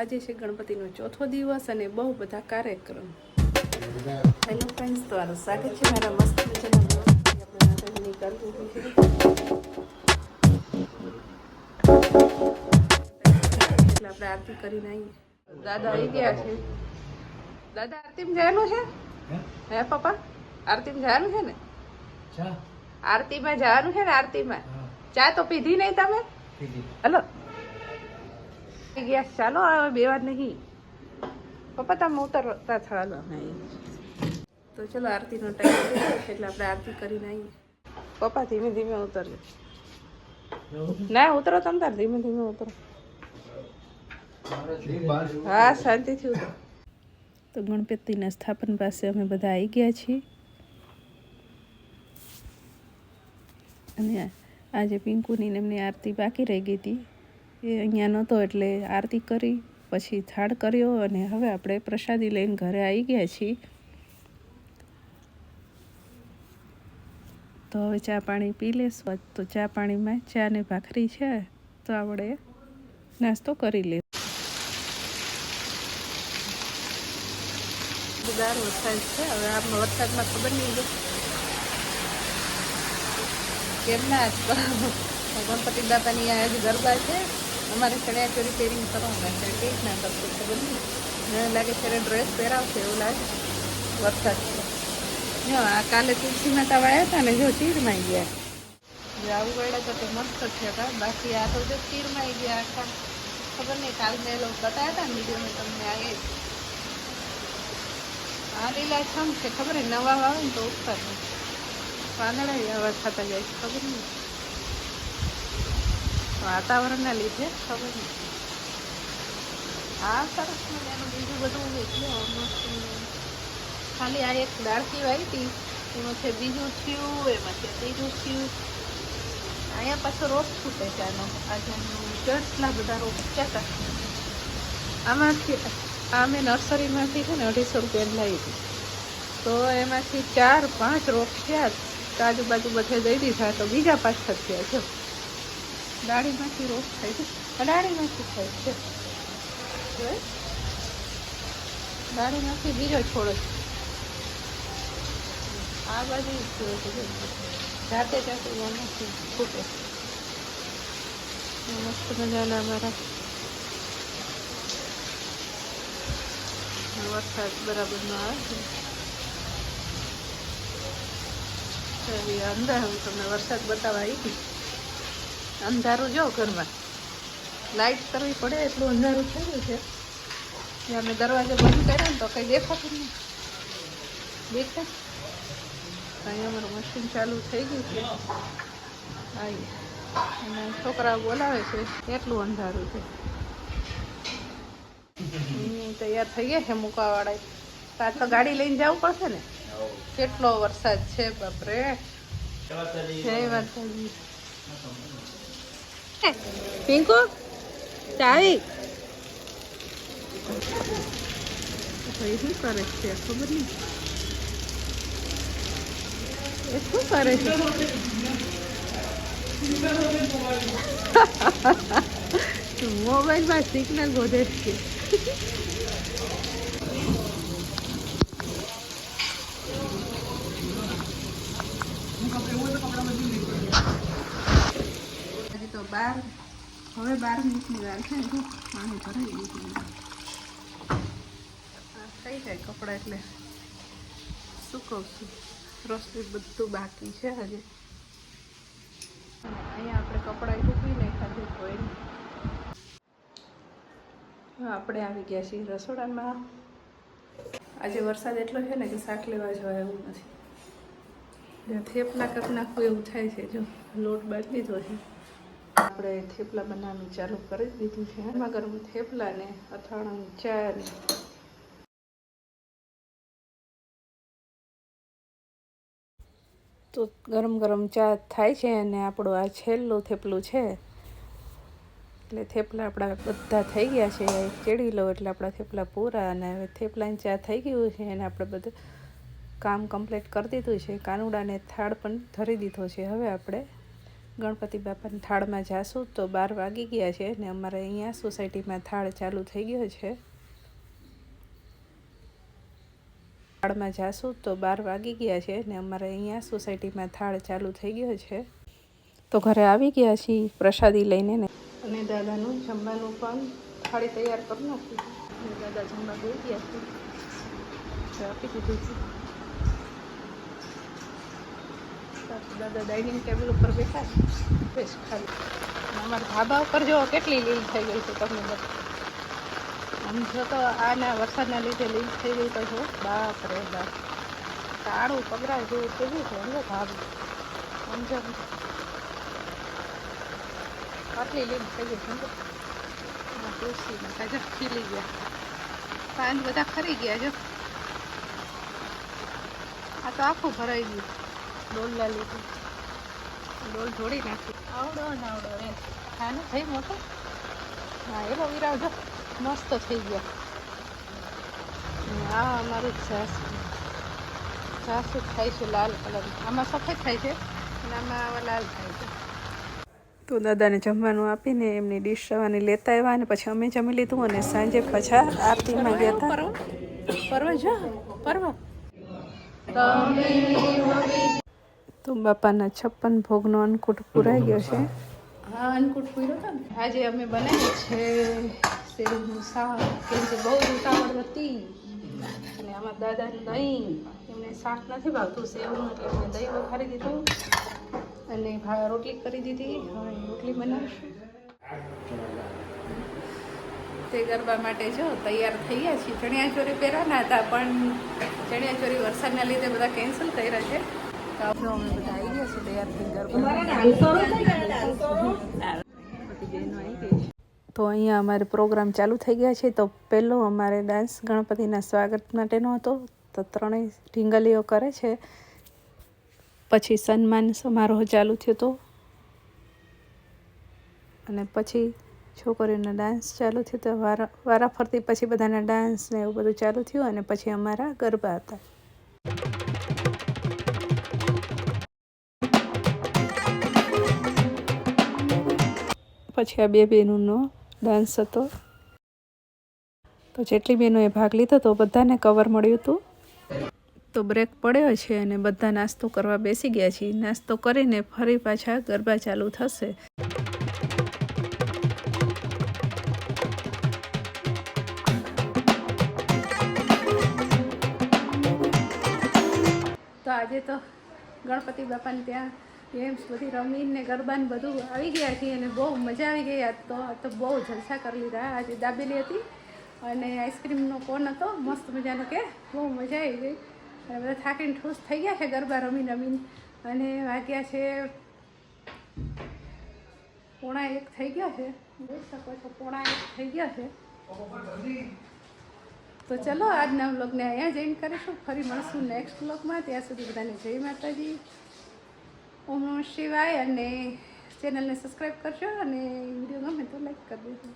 આજે છે ગણપતિનો ચોથો દિવસ અને બહુ બધા કાર્યક્રમ. હેલો ફ્રેન્ડ્સ તમારું સ્વાગત છે મારા મસ્ત મજાના આપણે માતાજીની છે. એટલે આપણે આરતી કરીને આવીએ. દાદા આવી ગયા છે. દાદા આરતીમાં જવાનું છે? હે? પપ્પા? આરતીમાં જવાનું છે ને? ચા આરતીમાં જવાનું છે ને આરતીમાં ચા તો પીધી નહીં તમે? હલો. ગયા ચાલો હવે બે વાર નહીં. પપ્પા તમે ઉતરતા ચાલો. તો ચલો આરતીનો ટાઈમ એટલે આપણે આરતી કરીને આવીએ. પપ્પા ધીમે ધીમે ઉતરજો. ના ઉતરો તમ તાર ધીમે ધીમે ઉતરો. હા શાંતિથી ઉતરો. તો ગણપતિના સ્થાપન પાસે અમે બધા આવી ગયા છીએ. અને આજે પિંકુની એમની આરતી બાકી રહી ગઈ હતી. એ અહીંયા નહોતો એટલે આરતી કરી, પછી થાળ કર્યો અને હવે આપણે પ્રસાદી લઈને ઘરે આવી ગયા છીએ. તો હવે ચા પાણી પી લેશું તો ચા પાણીમાં ચા ને ભાખરી છે, તો આપણે નાસ્તો કરી લે. જોરદાર વરસાદ છે, હવે આમ વરસાદમાં ખબર નહીં કેમ ના ગણપતિ દાદાની આ ગરબા છે. અમારે ચણિયા ચોરી પહેરીને કરવાના છે. કે ના કરશે ખબર નહીં મને લાગે ત્યારે ડ્રેસ પહેરાવશે એવું લાગે. વરસાદ છે. જો, આ કાલે તુલસી માતા વાયા હતા ને, જો, તીરમાં ગયા. જો, આવું ગળ્યા તો તે મસ્ત છે હતા બાકી આ તો જો તીરમાં ગયા આખા. ખબર નહીં, કાલ મેં લોકો બતાવ્યા હતા ને વિડીયોમાં તમને આ આ લીલા છમ છે, ખબર નવા વાવે ને તો ઉપર વાદળા આવા થતા જાય ખબર નહીં. વાતાવરણના લીધે ખબર નહીં આ સરસ મજાનું બીજું બધું નીકળ્યો મસ્ત ખાલી આ એક દાળકી વાવી હતી એમાં છે બીજું થયું, એમાં છે ત્રીજું થયું. અહીંયા પાછો રોપ છૂટે છે આનો આજે કેટલા બધા રોપ ચાતા આમાંથી આ મેં નર્સરીમાંથી છે ને અઢીસો રૂપિયા લાવી હતી. તો એમાંથી ચાર પાંચ રોપ થયા. આજુબાજુ બધે દઈ દીધા. તો બીજા પાછા થયા જો ડાળીમાંથી રોપ થાય છે. ડાળીમાંથી થાય છે? ડાળીમાંથી બીજો છોડો છે. આ બાજુ. જાતે જાતે એમાંથી ફૂટે. મસ્ત મજાના અમારા વરસાદ બરાબર ન આવે અંદર હું તમને વરસાદ બતાવવા આવી અંધારું જો ઘરમાં. લાઈટ કરવી પડે એટલું અંધારું થઈ ગયું છે. અમે દરવાજો બંધ કર્યો ને તો કંઈ દેખાતું નહીં. દેખાય? અહીં અમારું મશીન ચાલુ થઈ ગયું છે. અને છોકરાઓ બોલાવે છે એટલું અંધારું છે. તૈયાર થઈ ગયા છે મૂકવાવાળા તો તો ગાડી લઈને જવું પડશે ને? કેટલો વરસાદ છે બાપરે. જય હે, પિંકુ ચાવી શું કરે છે ખબર નહીં એ શું કરે છે મોબાઈલમાં સિગ્નલ વધે છે હજી તો બાર. હવે બાર મિનિટની વાર છે તો પાણી ભરાઈ ગયું થઈ જાય કપડાં એટલે. સુકવશું રસોઈ બધું બાકી છે હજી અહીંયા આપણે કપડાં સૂકવી નાખ્યા છે કોઈ આપણે આવી ગયા છીએ રસોડામાં. આજે વરસાદ એટલો છે ને કે શાક લેવા જવાય એવું નથી. થેપના કરી નાખવું એવું થાય છે, જો લોટ બાદ લીધો છે. આપણે થેપલા બનાવવાનું ચાલુ કરી દીધું છે. એમાં ગરમ થેપલા ને ચાને તો ગરમ ગરમ ચા થાય છે અને આપણું આ છેલ્લું થેપલું છે. એટલે થેપલા આપણા બધા થઈ ગયા છે. ચેડી લો એટલે આપણા થેપલા પૂરા અને હવે થેપલાની ચા થઈ ગયું છે અને આપણે બધું કામ કમ્પ્લીટ કરી દીધું છે. કાનુડાને થાળ પણ ધરી દીધો છે. હવે આપણે ગણપતિ બાપાની થાળમાં જાશું તો બાર વાગી ગયા છે ને અમારે અહીંયા સોસાયટીમાં થાળ ચાલુ થઈ ગયો છે. થાળમાં જાશું તો બાર વાગી ગયા છે ને અમારે અહીંયા સોસાયટીમાં થાળ ચાલુ થઈ ગયો છે. તો ઘરે આવી ગયા છીએ પ્રસાદી લઈને ને. અને દાદાનું જમવાનું પણ થાળી તૈયાર કરી નાખી દાદા જમવા ગઈ ગયા છે. આપી દીધું છે સાસુ દાદા ડાઇનિંગ ટેબલ ઉપર બેઠા છે. ખાલી. અમારા ધાબા ઉપર જો કેટલી લીલ થઈ ગઈ છે તમને આમ જો તો આના વરસાદના લીધે લીલ થઈ ગઈ તો જો બાપ રે બાપ. કાળું પગરા જેવું થઈ ગયું છે સમજો ધાબું. સમજો આટલી લીલ થઈ ગઈ સમજો તુલસી માતા જો ખીલી ગયા. પાન બધા ખરી ગયા જો. આ તો આખું ભરાઈ ગયું. ડોલના લીધું. ડોલ જોડી નાખી. આવડો ને આવડો રે. હા ને થઈ મોટો? હા એલો વિરાવજો મસ્ત થઈ ગયા. આ અમારું જ સાસુ. સાસુ થાય છે લાલ કલર. આમાં સફેદ થાય છે અને આમાં આવા લાલ થાય છે. તો દાદાને જમવાનું આપીને એમની ડીશ રવાની લેતા આવ્યા અને પછી અમે જમી લીધું અને સાંજે પછા આરતીમાં ગયા હતા. પર્વ જો પરવા. બાપાના છપ્પન ભોગનો અન્નકૂટ પુરાઈ ગયો છે. હા, અન્નકૂટ પૂર્યો હતો ને? આજે અમે બનાવી છે સેવનું શાક. કેમ કે બહુ ઉતાવળ હતી. અને આમાં દાદાને દહીં, એમને શાક નથી ભાવતું, સેવનું, એટલે અમે દહીં વઘારી દીધું. અને રોટલી કરી દીધી. હવે રોટલી બનાવીશું. તે ગરબા માટે જો તૈયાર થઈ ગયા છીએ. ચણિયાચોરી પહેરવાના હતા, પણ ચણિયાચોરી વરસાદના લીધે બધા કેન્સલ કર્યા છે. તો અહીંયા અમારે પ્રોગ્રામ ચાલુ થઈ ગયા છે. તો પહેલો અમારે ડાન્સ ગણપતિના સ્વાગત માટેનો હતો. તો ત્રણેય ઢીંગલીઓ કરે છે. પછી સન્માન સમારોહ ચાલુ થયો હતો અને પછી છોકરીઓનો ડાન્સ ચાલુ થયો તો વારા વારા ફરતી પછી બધાના ડાન્સ ને એવું બધું ચાલુ થયું અને પછી અમારા ગરબા હતા. પછી આ બે બહેનોનો ડાન્સ હતો. તો જેટલી બહેનોએ ભાગ લીધો તો બધાને કવર મળ્યું હતું. તો બ્રેક પડ્યો છે અને બધા નાસ્તો કરવા બેસી ગયા છીએ. નાસ્તો કરીને ફરી પાછા ગરબા ચાલુ થશે. તો આજે તો ગણપતિ બાપાને ત્યાં ગેમ્સ બધી રમીને ગરબાને બધું આવી ગયા છીએ અને બહુ મજા આવી ગઈ. આજ તો તો બહુ જલસા કરી લીધા. આજે દાબેલી હતી અને આઈસ્ક્રીમનો કોન હતો. મસ્ત મજાનો કે બહુ મજા આવી ગઈ. અને બધા થાકીને ઠૂસ થઈ ગયા છે ગરબા રમી રમીને. અને વાગ્યા છે પોણા એક થઈ ગયા છે. જોઈ શકો છો, પોણા એક થઈ ગયા છે. તો ચલો આજના બ્લોગને અહીંયા જઈને કરીશું. ફરી મળશું નેક્સ્ટ બ્લોગમાં ત્યાં સુધી બધાને જય માતાજી. ઓમ શિવાય અને ચેનલને સબસ્ક્રાઈબ કરજો અને વીડિયો ગમે તો લાઈક કરી દેજો.